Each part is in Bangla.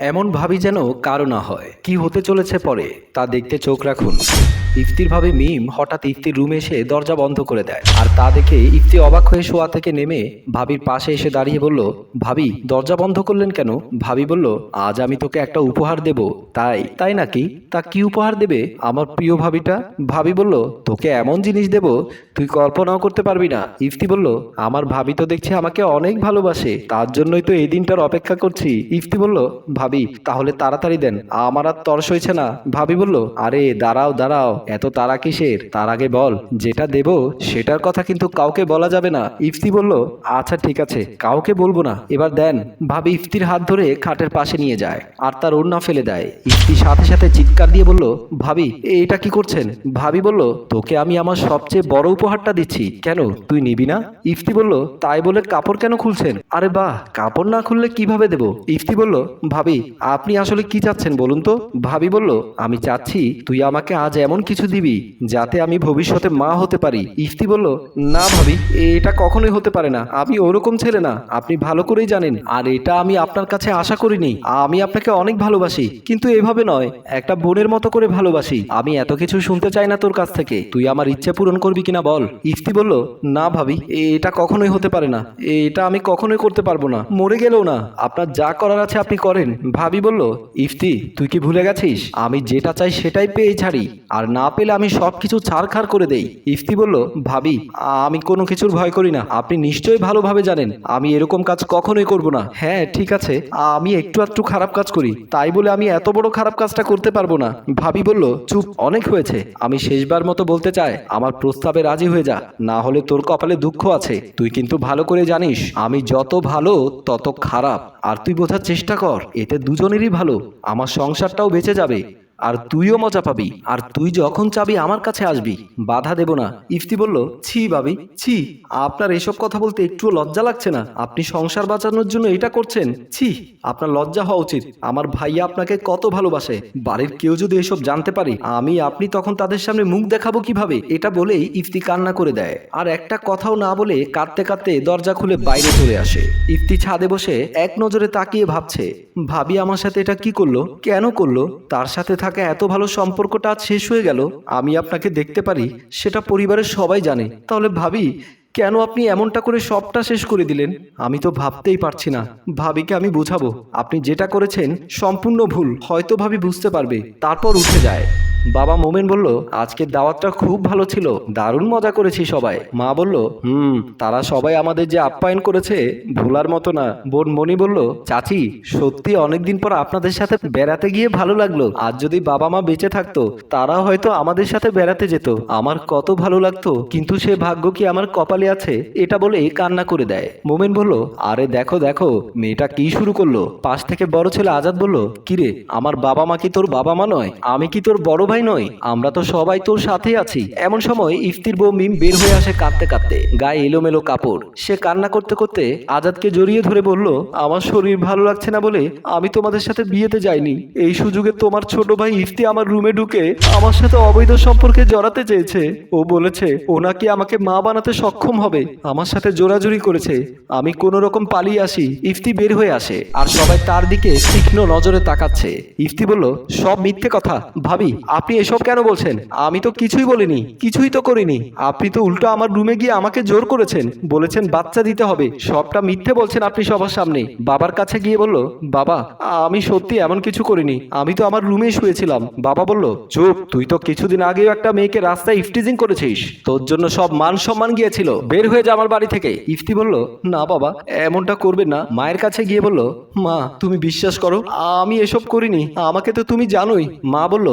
এমন ভাবি যেন কারও না হয়। কি হতে চলেছে পরে তা দেখতে চোখ রাখুন। ইফতির ভাবে মিম হঠাৎ ইফতির রুমে এসে দরজা বন্ধ করে দেয় আর তা দেখে ইফতি অবাক হয়ে শোয়া থেকে নেমে ভাবির পাশে এসে দাঁড়িয়ে বলল, ভাবি, দরজা বন্ধ করলেন কেন? ভাবি বলল, আজ আমি তোকে একটা উপহার দেব। তাই? তাই নাকি? তা কি উপহার দেবে আমার প্রিয় ভাবিটা? ভাবি বলল, তোকে এমন জিনিস দেব, তুই কল্পনাও করতে পারবি না। ইফতি বলল, আমার ভাবি তো দেখছি আমাকে অনেক ভালোবাসে, তার জন্যই তো এই দিনটার অপেক্ষা করছি। ইফতি বলল, ভাবি, তাহলে তাড়াতাড়ি দেন, আমার আর তরস হয়েছে না। ভাবি বলল, আরে, দাঁড়াও দাঁড়াও এত তারা কিসের? তার আগে বল, যেটা দেব সেটার কথা কিন্তু কাউকে বলা যাবে না। ইফতি বলল আচ্ছা ঠিক আছে, কাউকে বলব না। এবার দেন। ভাবি ইফতির হাত ধরে খাটের পাশে নিয়ে যায়, আর তার ওড়না ফেলে দেয়। ইফতি সাথে সাথে চিৎকার দিয়ে বলল, ভাবি, এটা কি করছেন? ভাবি বলল, তোকে আমি আমার সবচেয়ে বড় উপহারটা দিচ্ছি। কেন, তুই নিবি না? ইফতি বলল, তাই বলে কাপড় কেন খুলছেন? আরে বাহ, কাপড় না খুললে কীভাবে দেব? ইফতি বলল, ভাবি, আপনি আসলে কি চাচ্ছেন বলুন তো? ভাবি বলল, আমি চাচ্ছি তুই আমাকে আজ এমন কিছু দিবি যাতে আমি ভবিষ্যতে মা হতে পারি। ইফতি বলল, না ভাবি, এটা কখনোই হতে পারে না। আমি ওরকম ছেলে না। আপনি ভালো করেই জানেন। আর এটা আমি আপনার কাছে আশা করিনি। আমি আপনাকে অনেক ভালোবাসি। কিন্তু এভাবে নয়। একটা বোনের মতো করে ভালোবাসি। আমি এত কিছু শুনতে চাই না তোর কাছ থেকে। তুই আমার ইচ্ছে পূরণ করবি কিনা বল? ইফতি বলল, না ভাবি, এটা কখনোই হতে পারে না। এটা আমি কখনোই করতে পারব না। মরে গেলেও না। আপনার যা করার আছে আপনি করেন। ভাবি বলল, ইফতি, তুই কি ভুলে গেছিস? আমি যেটা চাই সেটাই পেয়ে ছাড়ি। আর না পেলে আমি সব কিছু ছাড়খাড় করে দেই। ইফতি বলল, ভাবি, আমি কোনো কিছুর ভয় করি না। আপনি নিশ্চয়ই ভালোভাবে জানেন, আমি এরকম কাজ কখনোই করব না। হ্যাঁ ঠিক আছে, আমি একটু একটু খারাপ কাজ করি। তাই বলে আমি এত বড় খারাপ কাজটা করতে পারব না। ভাবি বলল, চুপ, অনেক হয়েছে। আমি শেষবার মতো বলতে চাই, আমার প্রস্তাবে রাজি হয়ে যা। না হলে তোর কপালে দুঃখ আছে। তুই কিন্তু ভালো করে জানিস, আমি যত ভালো, তত খারাপ। আর তুই বোঝার চেষ্টা কর, এতে দুজনেরই ভালো। আমার সংসারটাও বেঁচে যাবে। আর তুইও মজা পাবি। আর তুই যখন চাবি আমার কাছে আসবি, বাধা দেব না। ইফতি বলল, ছি ভাবি ছি। আপনার এসব কথা বলতে একটুও লজ্জা লাগছে না। আপনি সংসার বাঁচানোর জন্য এটা করছেন। ছি, আপনার লজ্জা হওয়া উচিত। আমার ভাইয়া আপনাকে কত ভালোবাসে। বাড়ির কেউ যদি এসব জানতে পারে, আমি, আপনি তখন তাদের সামনে মুখ দেখাবো কীভাবে? এটা বলেই ইফতি কান্না করে দেয়। আর একটা কথাও না বলে কাঁদতে কাঁদতে দরজা খুলে বাইরে চলে আসে। ইফতি ছাদে বসে এক নজরে তাকিয়ে ভাবছে, ভাবি আমার সাথে এটা কি করল? কেন করল? তার সাথে থাকা এত ভালো সম্পর্কটা আজ শেষ হয়ে গেল, আমি আপনাকে দেখতে পারি, সেটা পরিবারের সবাই জানে। তাহলে ভাবি, কেন আপনি এমনটা করে সবটা শেষ করে দিলেন? আমি তো ভাবতেই পারছি না। ভাবিকে আমি বোঝাবো। আপনি যেটা করেছেন সম্পূর্ণ ভুল, হয়তো ভাবি বুঝতে পারবে, তারপর উঠে যায়। বাবা মোমেন বলল, আজকের দাওয়াতটা খুব ভালো ছিল, দারুণ মজা করেছি সবাই। মা বলল, হুম, তারা সবাই আমাদের যে আপ্যায়ন করেছে, ভোলার মতো না। বোন মনি বলল, চাচি, সত্যি অনেকদিন পর আপনাদের সাথে বেড়াতে গিয়ে ভালো লাগল। আর যদি বাবা মা বেঁচে থাকতো, তারা হয়তো আমাদের সাথে বেড়াতে যেত। আমার কত ভালো লাগতো, কিন্তু সে ভাগ্য কি আমার কপালে আছে, এটা বলে কান্না করে দেয়। মোমেন বলল, আরে দেখো দেখো, মেয়েটা কি শুরু করল? পাশ থেকে বড় ছেলে আজাদ বলল, কিরে, আমার বাবা মা কি তোর বাবা মা নয়? আমি কি তোর বড় ভাই নই আমরা তো সবাই তোর সাথেই আছি। এমন সময় ইফতির বউ মিম বের হয়ে আসে কাঁদতে কাঁদতে। গায়ে এলোমেলো কাপড়। সে কান্না করতে করতে আজাদকে জড়িয়ে ধরে বলল, আমার শরীর ভালো লাগছে না বলে আমি তোমাদের সাথে বিয়েতে যাইনি। এই সুযোগে তোমার ছোট ভাই ইফতি আমার রুমে ঢুকে আমার সাথে অবৈধ সম্পর্কে জড়াতে চেয়েছে। ও বলেছে, ও নাকি আমাকে মা বানাতে সক্ষম হবে। আমার সাথে জোরাজুরি করেছে। আমি কোন রকম পালিয়ে আসি। ইফতি বের হয়ে আসে আর সবাই তার দিকে তীক্ষ্ণ নজরে তাকাচ্ছে। ইফতি বলল, সব মিথ্যে কথা। ভাবি আপনি এসব কেন বলছেন? আমি তো কিছুই বলিনি, কিছুই তো করিনি। আপনি তো উল্টো আমার রুমে গিয়ে আমাকে জোর করেছেন, বলেছেন বাচ্চা দিতে হবে। সবটা মিথ্যে বলছেন আপনি সবার সামনে। বাবার কাছে গিয়ে বলল, বাবা, আমি সত্যি এমন কিছু করিনি। আমি তো আমার রুমে শুয়েছিলাম। বাবা বলল, চুপ, তুই তো কিছুদিন আগেও একটা মেয়েকে রাস্তায় ইফটিজিং করেছিস। তোর জন্য সব মান সম্মান গিয়েছিল। বের হয়ে যা আমার বাড়ি থেকে। ইফতি বলল, না বাবা, এমনটা করবেন না। মায়ের কাছে গিয়ে বলল, মা, তুমি বিশ্বাস করো, আমি এসব করিনি। আমাকে তো তুমি জানোই। মা বলল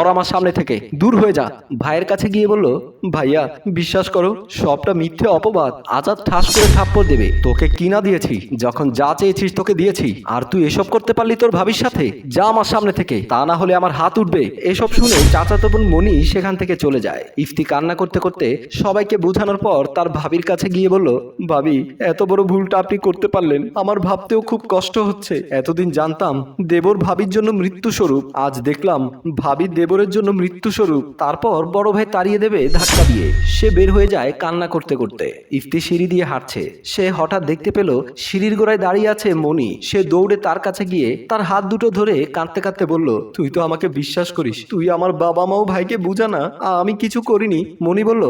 সর আমার সামনে থেকে দূর হয়ে যা। ভাইয়ের কাছে গিয়ে বলল, ভাইয়া, বিশ্বাস করো, সবটা মিথ্যে অপবাদ। আজাদ ঠাস করে থাপ্পড় দেবে। তোকে কিনা দিয়েছি? যখন যা চেয়েছিস তোকে দিয়েছি। আর তুই এসব করতে পারলি তোর ভাবির সাথে? যা আমার সামনে থেকে। তা না হলে আমার হাত উঠবে। এসব শুনে চাচাতো বোন মনি সেখান থেকে চলে যায়। ইফতি কান্না করতে করতে সবাইকে বোঝানোর পর তার ভাবির কাছে গিয়ে বলল, ভাবি, এত বড় ভুলটা আপনি করতে পারলেন। আমার ভাবতেও খুব কষ্ট হচ্ছে। এতদিন জানতাম দেবর ভাবির জন্য মৃত্যু স্বরূপ আজ দেখলাম ভাবি দেব দেবরের জন্য মৃত্যুস্বরূপ। তারপর বড় ভাই তাড়িয়ে দেবে ধাক্কা দিয়ে। সে বের হয়ে যায় কান্না করতে করতে। ইফতি সিঁড়ি দিয়ে হাঁটছে। সে হঠাৎ দেখতে পেল সিঁড়ির গোড়ায় দাঁড়িয়ে আছে মনি সে দৌড়ে তার কাছে গিয়ে তার হাত দুটো ধরে কাঁদতে কাঁদতে বলল, তুই তো আমাকে বিশ্বাস করিস। তুই আমার বাবা মাও ভাইকে বুঝা না। আমি কিছু করিনি। মনি বলল,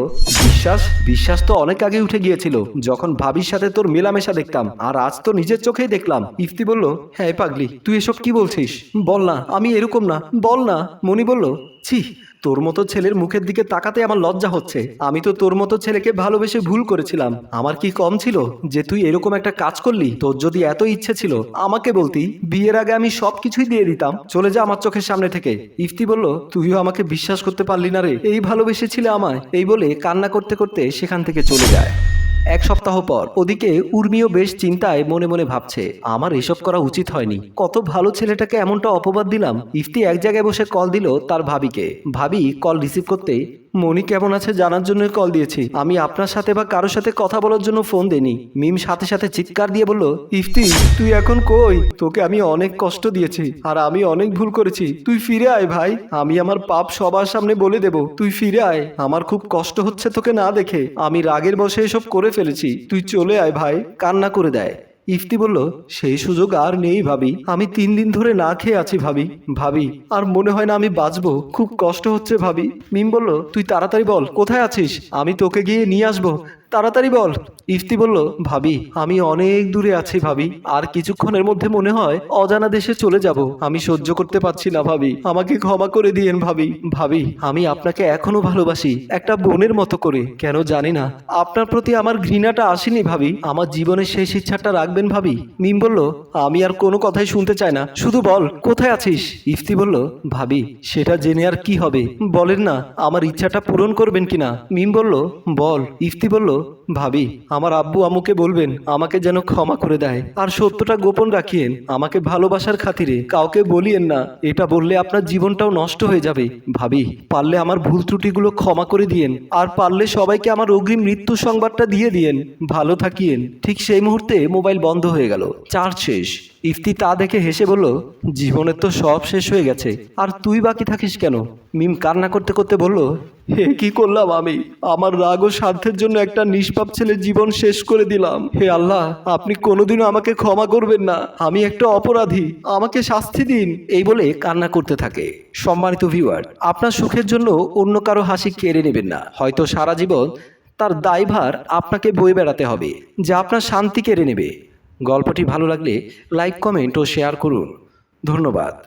বিশ্বাস? বিশ্বাস তো অনেক আগে উঠে গিয়েছিল। যখন ভাবির সাথে তোর মেলামেশা দেখতাম, আর আজ তো নিজের চোখেই দেখলাম। ইফতি বলল হ্যাঁ পাগলি। তুই এসব কি বলছিস? বল না, আমি এরকম না। বল না। মনি বলল ছি, তোর মতো ছেলের মুখের দিকে তাকাতে আমার লজ্জা হচ্ছে। আমি তো তোর মতো ছেলেকে ভালোবেসে ভুল করেছিলাম। আমার কি কম ছিল যে তুই এরকম একটা কাজ করলি? তোর যদি এত ইচ্ছে ছিল, আমাকে বলতি, বিয়ের আগে আমি সব কিছুই দিয়ে দিতাম। চলে যা আমার চোখের সামনে থেকে। ইফতি বলল, তুইও আমাকে বিশ্বাস করতে পারলি না রে। এই ভালোবেসেছিলে আমায়। এই বলে কান্না করতে করতে সেখান থেকে চলে যায়। এক সপ্তাহ পর ওদিকে উর্মিও বেশ চিন্তায় মনে মনে ভাবছে, আমার এসব করা উচিত হয়নি। কত ভালো ছেলেটাকে এমনটা অপবাদ দিলাম। ইফতি এক জায়গায় বসে কল দিল তার ভাবিকে। ভাবি কল রিসিভ করতে মনি কেমন আছে জানার জন্য কল দিয়েছি। আমি আপনার সাথে বা কারোর সাথে কথা বলার জন্য ফোন দেনি মিম সাথে সাথে চিৎকার দিয়ে বলল, ইফতি, তুই এখন কই? তোকে আমি অনেক কষ্ট দিয়েছি আর আমি অনেক ভুল করেছি। তুই ফিরে আয় ভাই। আমি আমার পাপ সবার সামনে বলে দেব। তুই ফিরে আয়। আমার খুব কষ্ট হচ্ছে তোকে না দেখে। আমি রাগের বসে এসব করে ফেলেছি। তুই চলে আয় ভাই। কান্না করে দেয়। ইফতি বলল, সেই সুযোগ আর নেই ভাবি। আমি তিন দিন ধরে না খেয়ে আছি ভাবি। ভাবি, আর মনে হয় না আমি বাঁচবো। খুব কষ্ট হচ্ছে ভাবি। মিম বলল, তুই তাড়াতাড়ি বল, কোথায় আছিস? আমি তোকে গিয়ে নিয়ে আসব। তাড়াতাড়ি বল। ইফতি বলল, ভাবি, আমি অনেক দূরে আছি, ভাবি। আর কিছুক্ষণের মধ্যে মনে হয় অজানা দেশে চলে যাব। আমি সহ্য করতে পারছি না, ভাবি। আমাকে ক্ষমা করে দিয়েন, ভাবি। ভাবি, আমি আপনাকে এখনও ভালোবাসি, একটা বোনের মতো করে। কেন জানি না। আপনার প্রতি আমার ঘৃণাটা আসেনি, ভাবি। আমার জীবনের শেষ ইচ্ছাটা রাখবেন, ভাবি। মিম বলল, আমি আর কোনো কথাই শুনতে চাই না। শুধু বল, কোথায় আছিস? ইফতি বলল, ভাবি, সেটা জেনে আর কি হবে? বলেন না, আমার ইচ্ছাটা পূরণ করবেন কিনা? মিম বলল, বল। ইফতি বলল ভাবি, আমার আব্বু আমুকে বলবেন, আমাকে যেন ক্ষমা করে দেয়। আর সত্যটা গোপন রাখিয়েন, আমাকে ভালোবাসার খাতিরে। কাউকে বলিয়েন না, এটা বললে আপনার জীবনটাও নষ্ট হয়ে যাবে। ভাবি, পারলে আমার ভুল ত্রুটিগুলো ক্ষমা করে দিয়েন, আর পারলে সবাইকে আমার অগ্রিম মৃত্যু সংবাদটা দিয়ে দিয়েন। ভালো থাকিয়েন, ঠিক সেই মুহূর্তে মোবাইল বন্ধ হয়ে গেল। চার্জ শেষ। ইফতি তা দেখে হেসে বলল, জীবনের তো সব শেষ হয়ে গেছে। আর তুই বাকি থাকিস কেন? মিম কান্না করতে করতে বলল, হে, কি করলাম আমি? আমার রাগ ও স্বার্থের জন্য একটা নিষ্পাপ ছেলে জীবন শেষ করে দিলাম। হে আল্লাহ, আপনি কোনোদিনও আমাকে ক্ষমা করবেন না। আমি একটা অপরাধী। আমাকে শাস্তি দিন। এই বলে কান্না করতে থাকে। সম্মানিত ভিউয়ার, আপনার সুখের জন্য অন্য কারও হাসি কেড়ে নেবেন না। হয়তো সারা জীবন তার দায়ভার আপনাকে বয়ে বেড়াতে হবে, যা আপনার শান্তি কেড়ে নেবে। গল্পটি ভালো লাগলে লাইক কমেন্ট ও শেয়ার করুন। ধন্যবাদ।